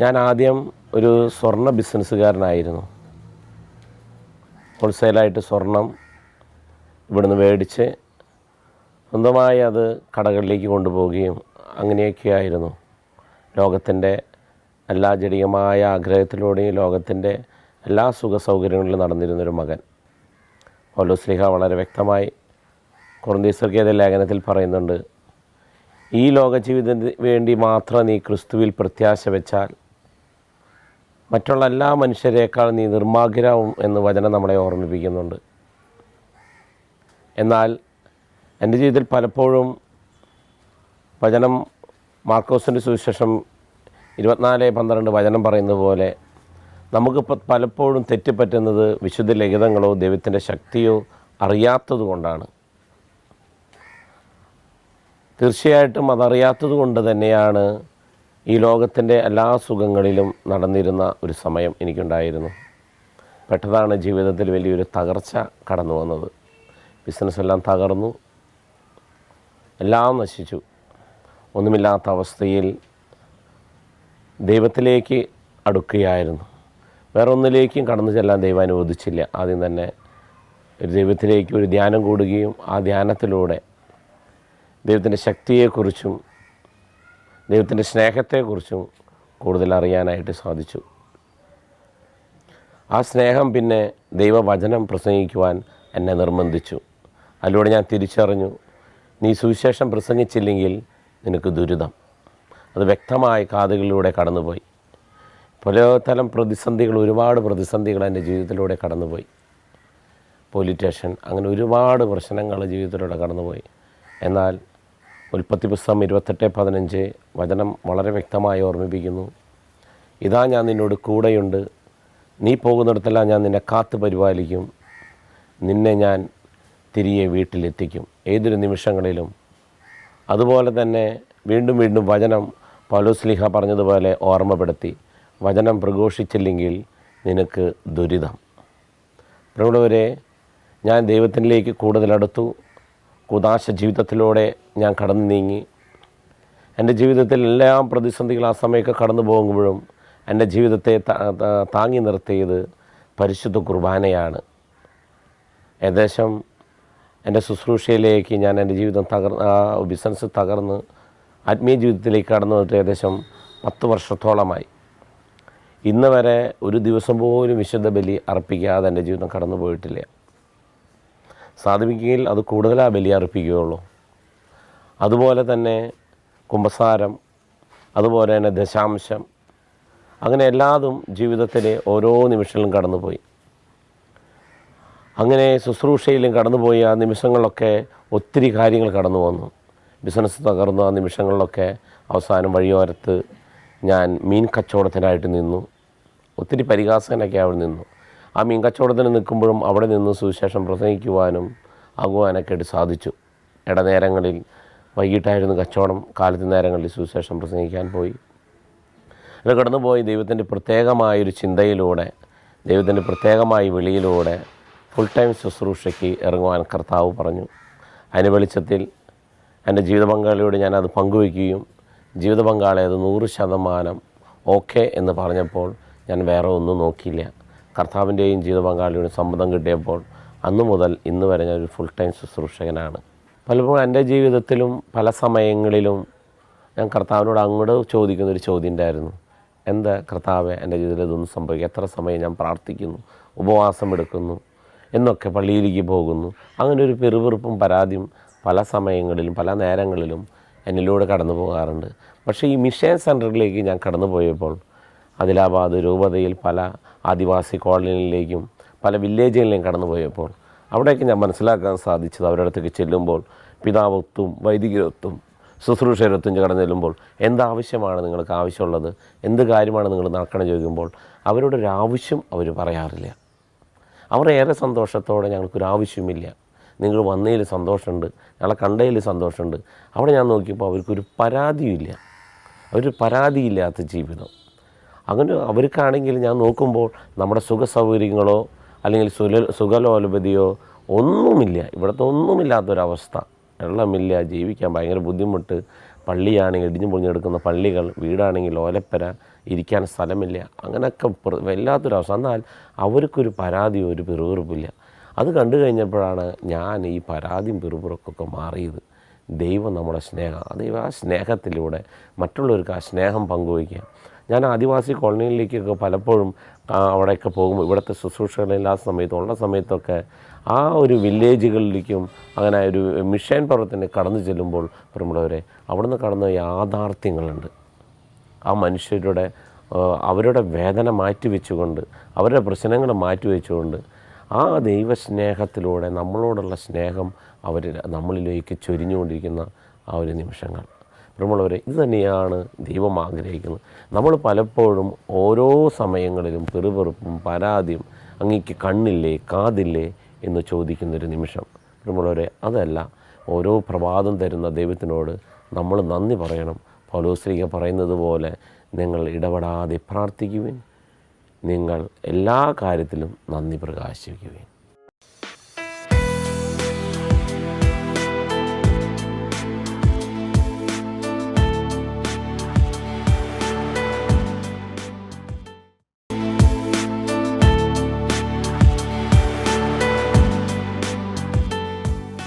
ഞാൻ ആദ്യം ഒരു സ്വർണ ബിസിനസ്സുകാരനായിരുന്നു. ഹോൾസെയിലായിട്ട് സ്വർണം ഇവിടുന്ന് മേടിച്ച് സ്വന്തമായി അത് കടകളിലേക്ക് കൊണ്ടുപോവുകയും അങ്ങനെയൊക്കെയായിരുന്നു. ലോകത്തിന്റെ എല്ലാ ജടികമായ ആഗ്രഹത്തിലൂടെയും ലോകത്തിന്റെ എല്ലാ സുഖ സൗകര്യങ്ങളിലും നടന്നിരുന്നൊരു മകൻ. പൗലോസ്ലിഹ വളരെ വ്യക്തമായി കുറന്തീസർക്കേത ലേഖനത്തിൽ പറയുന്നുണ്ട് ഈ ലോക ജീവിതത്തിന് വേണ്ടി മാത്രം നീ ക്രിസ്തുവിൽ പ്രത്യാശ വെച്ചാൽ മറ്റുള്ള എല്ലാ മനുഷ്യരേക്കാൾ നീ നിർമാഗ്യരാവും എന്ന് വചനം നമ്മളെ ഓർമ്മിപ്പിക്കുന്നുണ്ട്. എന്നാൽ എന്റെ ജീവിതത്തിൽ പലപ്പോഴും വചനം മാർക്കോസിന്റെ സുവിശേഷം ഇരുപത്തിനാല് പന്ത്രണ്ട് വചനം പറയുന്നത് പോലെ നമുക്ക് പലപ്പോഴും തെറ്റുപറ്റുന്നത് വിശുദ്ധ ലിഖിതങ്ങളോ ദൈവത്തിന്റെ ശക്തിയോ അറിയാത്തത് കൊണ്ടാണ്. തീർച്ചയായിട്ടും അതറിയാത്തത് കൊണ്ട് തന്നെയാണ് ഈ ലോകത്തിന്റെ എല്ലാ സുഖങ്ങളിലും നടന്നിരുന്ന ഒരു സമയം എനിക്കുണ്ടായിരുന്നു. പെട്ടതാണ് ജീവിതത്തിൽ വലിയൊരു തകർച്ച കടന്നു വന്നത്. ബിസിനസ്സെല്ലാം തകർന്നു. എല്ലാം നശിച്ചു. ഒന്നുമില്ലാത്ത അവസ്ഥയിൽ ദൈവത്തിലേക്ക് അടുക്കുകയായിരുന്നു. വേറെ ഒന്നിലേക്കും കടന്നു ചെല്ലാൻ ദൈവം അനുവദിച്ചില്ല. ആദ്യം തന്നെ ഒരു ദൈവത്തിലേക്ക് ഒരു ധ്യാനം കൂടുകയും ആ ധ്യാനത്തിലൂടെ ദൈവത്തിന്റെ ശക്തിയെക്കുറിച്ചും ദൈവത്തിന്റെ സ്നേഹത്തെക്കുറിച്ചും കൂടുതൽ അറിയാനായിട്ട് സാധിച്ചു. ആ സ്നേഹം പിന്നെ ദൈവവചനം പ്രസംഗിക്കുവാൻ എന്നെ നിർബന്ധിച്ചു. അതിലൂടെ ഞാൻ തിരിച്ചറിഞ്ഞു നീ സുവിശേഷം പ്രസംഗിച്ചില്ലെങ്കിൽ നിനക്ക് ദുരിതം. അത് വ്യക്തമായി കാതുകളിലൂടെ കടന്നുപോയി. പലതരം പ്രതിസന്ധികൾ ഒരുപാട് പ്രതിസന്ധികൾ എന്റെ ജീവിതത്തിലൂടെ കടന്നുപോയി. പോലീസ് സ്റ്റേഷൻ അങ്ങനെ ഒരുപാട് പ്രശ്നങ്ങൾ ജീവിതത്തിലൂടെ കടന്നുപോയി. എന്നാൽ ഉൽപ്പത്തി പുസ്തകം ഇരുപത്തെട്ട് പതിനഞ്ച് വചനം വളരെ വ്യക്തമായി ഓർമ്മിപ്പിക്കുന്നു. ഇതാ ഞാൻ നിന്നോട് കൂടെയുണ്ട്. നീ പോകുന്നിടത്തെല്ലാം ഞാൻ നിന്നെ കാത്തു പരിപാലിക്കും. നിന്നെ ഞാൻ തിരികെ വീട്ടിലെത്തിക്കും. ഏതൊരു നിമിഷങ്ങളിലും. അതുപോലെ തന്നെ വീണ്ടും വീണ്ടും വചനം പൗലോസ്ലിഹ പറഞ്ഞതുപോലെ ഓർമ്മപ്പെടുത്തി. വചനം പ്രഘോഷിച്ചില്ലെങ്കിൽ നിനക്ക് ദുരിതം. പ്രിയമുള്ളവരെ ഞാൻ ദൈവത്തിലേക്ക് കൂടുതൽ അടുത്തു. കുതാശ ജീവിതത്തിലൂടെ ഞാൻ കടന്നു നീങ്ങി. എന്റെ ജീവിതത്തിൽ എല്ലാ പ്രതിസന്ധികൾ ആ സമയമൊക്കെ കടന്നു പോകുമ്പോഴും എന്റെ ജീവിതത്തെ താങ്ങി നിർത്തിയത് പരിശുദ്ധ കുർബാനയാണ്. ഏകദേശം എന്റെ ശുശ്രൂഷയിലേക്ക് ഞാൻ എന്റെ ജീവിതം തകർന്ന് ആ ബിസിനസ് തകർന്ന് ആത്മീയ ജീവിതത്തിലേക്ക് കടന്നു വന്നിട്ട് ഏകദേശം പത്ത് വർഷത്തോളമായി. ഇന്ന് വരെ ഒരു ദിവസം പോലും വിശുദ്ധ ബലി അർപ്പിക്കാതെ എന്റെ ജീവിതം കടന്നു പോയിട്ടില്ല. സാധിക്കുകയിൽ അത് കൂടുതലാ ബലി അർപ്പിക്കുകയുള്ളൂ അതുപോലെ തന്നെ കുമ്പസാരം അതുപോലെ തന്നെ ദശാംശം അങ്ങനെ എല്ലാതും ജീവിതത്തിലെ ഓരോ നിമിഷങ്ങളിലും കടന്നുപോയി. അങ്ങനെ ശുശ്രൂഷയിലും കടന്നുപോയി ആ നിമിഷങ്ങളിലൊക്കെ ഒത്തിരി കാര്യങ്ങൾ കടന്നു വന്നു. ബിസിനസ് തകർന്നു ആ നിമിഷങ്ങളിലൊക്കെ അവസാനം വഴിയോരത്ത് ഞാൻ മീൻ കച്ചവടത്തിനായിട്ട് നിന്നു. ഒത്തിരി പരിഹാസകനൊക്കെ അവിടെ നിന്നു. ആ മീൻ കച്ചവടത്തിന് നിൽക്കുമ്പോഴും അവിടെ നിന്ന് സുവിശേഷം പ്രസംഗിക്കുവാനും ആകുവാനൊക്കെ ആയിട്ട് സാധിച്ചു. ഇടനേരങ്ങളിൽ വൈകിട്ടായിരുന്നു കച്ചവടം കാലത്ത് നേരങ്ങളിൽ സുവിശേഷം പ്രസംഗിക്കാൻ പോയി. അത് കടന്നുപോയി ദൈവത്തിന്റെ പ്രത്യേകമായൊരു ചിന്തയിലൂടെ ദൈവത്തിന്റെ പ്രത്യേകമായ വിളിയിലൂടെ ഫുൾ ടൈം ശുശ്രൂഷയ്ക്ക് ഇറങ്ങുവാൻ കർത്താവ് പറഞ്ഞു. അതിന് വെളിച്ചത്തിൽ എന്റെ ജീവിത പങ്കാളിയോട് ഞാനത് പങ്കുവയ്ക്കുകയും ജീവിത പങ്കാളി അത് നൂറ് ശതമാനം ഓക്കെ എന്ന് പറഞ്ഞപ്പോൾ ഞാൻ വേറെ ഒന്നും നോക്കിയില്ല. കർത്താവിന്റെയും ജീവിത പങ്കാളിയുടെ സമ്മതം കിട്ടിയപ്പോൾ അന്നു മുതൽ ഇന്ന് വരെ ഞാൻ ഒരു ഫുൾ ടൈം ശുശ്രൂഷകനാണ്. പലപ്പോഴും എന്റെ ജീവിതത്തിലും പല സമയങ്ങളിലും ഞാൻ കർത്താവിനോട് അങ്ങോട്ട് ചോദിക്കുന്ന ഒരു ചോദ്യം ഉണ്ടായിരുന്നു. എന്താ കർത്താവ് എന്റെ ജീവിതത്തിൽ ഇതൊന്നും സംഭവിക്കുക എത്ര സമയം ഞാൻ പ്രാർത്ഥിക്കുന്നു ഉപവാസം എടുക്കുന്നു എന്നൊക്കെ പള്ളിയിലേക്ക് പോകുന്നു. അങ്ങനെ ഒരു പെറുപെറുപ്പും പരാതിയും പല സമയങ്ങളിലും പല നേരങ്ങളിലും എന്നിലൂടെ കടന്നു പോകാറുണ്ട്. പക്ഷേ ഈ മിഷൻ സെന്ററിലേക്ക് ഞാൻ കടന്നു പോയപ്പോൾ ആദിലാബാദ് രൂപതയിൽ പല ആദിവാസി കോളനികളിലേക്കും പല വില്ലേജുകളിലേക്കും കടന്നു പോയപ്പോൾ അവിടെയൊക്കെ ഞാൻ മനസ്സിലാക്കാൻ സാധിച്ചത് അവരുടെ അടുത്തേക്ക് ചെല്ലുമ്പോൾ പിതാവത്വം വൈദികരൊത്തും ശുശ്രൂഷരത്വം കടന്നു ചെല്ലുമ്പോൾ എന്താവശ്യമാണ് നിങ്ങൾക്ക് ആവശ്യമുള്ളത്? എന്ത് കാര്യമാണ് നിങ്ങൾ നടക്കണം ചോദിക്കുമ്പോൾ അവരുടെ ആവശ്യം അവർ പറയാറില്ല. അവർ ഏറെ സന്തോഷത്തോടെ ഞങ്ങൾക്കൊരാവശ്യമില്ല നിങ്ങൾ വന്നതിൽ സന്തോഷമുണ്ട് ഞങ്ങളെ കണ്ടതിൽ സന്തോഷമുണ്ട്. അവിടെ ഞാൻ നോക്കിയപ്പോൾ അവർക്കൊരു പരാതിയില്ല അവർ പരാതിയില്ലാത്ത ജീവിതം. അങ്ങനെ അവർക്കാണെങ്കിൽ ഞാൻ നോക്കുമ്പോൾ നമ്മുടെ സുഖ സൗകര്യങ്ങളോ അല്ലെങ്കിൽ സുല സുഖലോലപതിയോ ഒന്നുമില്ല. ഇവിടുത്തെ ഒന്നുമില്ലാത്തൊരവസ്ഥ. വെള്ളമില്ല ജീവിക്കാൻ ഭയങ്കര ബുദ്ധിമുട്ട്. പള്ളിയാണെങ്കിൽ ഇടിഞ്ഞു പൊളിഞ്ഞെടുക്കുന്ന പള്ളികൾ വീടാണെങ്കിൽ ഓലപ്പര ഇരിക്കാൻ സ്ഥലമില്ല. അങ്ങനെയൊക്കെ വല്ലാത്തൊരവസ്ഥ. എന്നാൽ അവർക്കൊരു പരാതിയോ ഒരു പിറുപിറുപ്പില്ല. അത് കണ്ടു കഴിഞ്ഞപ്പോഴാണ് ഞാൻ ഈ പരാതിയും പിറുപിറുക്കൊക്കെ മാറിയത്. ദൈവം നമ്മുടെ സ്നേഹം. അത് ആ സ്നേഹത്തിലൂടെ മറ്റുള്ളവർക്ക് ആ സ്നേഹം പങ്കുവയ്ക്കുക. ഞാൻ ആദിവാസി കോളനിയിലേക്കൊക്കെ പലപ്പോഴും അവിടെയൊക്കെ പോകും ഇവിടുത്തെ ശുശ്രൂഷകളില്ലാത്ത സമയത്ത് ഉള്ള സമയത്തൊക്കെ ആ ഒരു വില്ലേജുകളിലേക്കും അങ്ങനെ ഒരു മിഷൻ പർവത്തിന് കടന്നു ചെല്ലുമ്പോൾ പ്രിയമുള്ളവരെ അവിടുന്ന് കടന്ന യാഥാർത്ഥ്യങ്ങളുണ്ട്. ആ മനുഷ്യരുടെ അവരുടെ വേദന മാറ്റിവെച്ചുകൊണ്ട് അവരുടെ പ്രശ്നങ്ങൾ മാറ്റിവെച്ചുകൊണ്ട് ആ ദൈവസ്നേഹത്തിലൂടെ നമ്മളോടുള്ള സ്നേഹം അവർ നമ്മളിലേക്ക് ചൊരിഞ്ഞുകൊണ്ടിരിക്കുന്ന ആ ഒരു നിമിഷങ്ങൾ. പ്രിയമുള്ളവരെ ഇത് തന്നെയാണ് ദൈവം ആഗ്രഹിക്കുന്നത്. നമ്മൾ പലപ്പോഴും ഓരോ സമയങ്ങളിലും പെറുപെറുപ്പും പരാതിയും അങ്ങേക്ക് കണ്ണില്ലേ കാതില്ലേ എന്ന് ചോദിക്കുന്നൊരു നിമിഷം. പ്രിയമുള്ളവരെ അതല്ല. ഓരോ പ്രഭാതം തരുന്ന ദൈവത്തിനോട് നമ്മൾ നന്ദി പറയണം. പൗലോസ്ലിക പറയുന്നത് പോലെ നിങ്ങൾ ഇടപെടാതെ പ്രാർത്ഥിക്കുവിൻ. നിങ്ങൾ എല്ലാ കാര്യത്തിലും നന്ദി പ്രകാശിക്കുവിൻ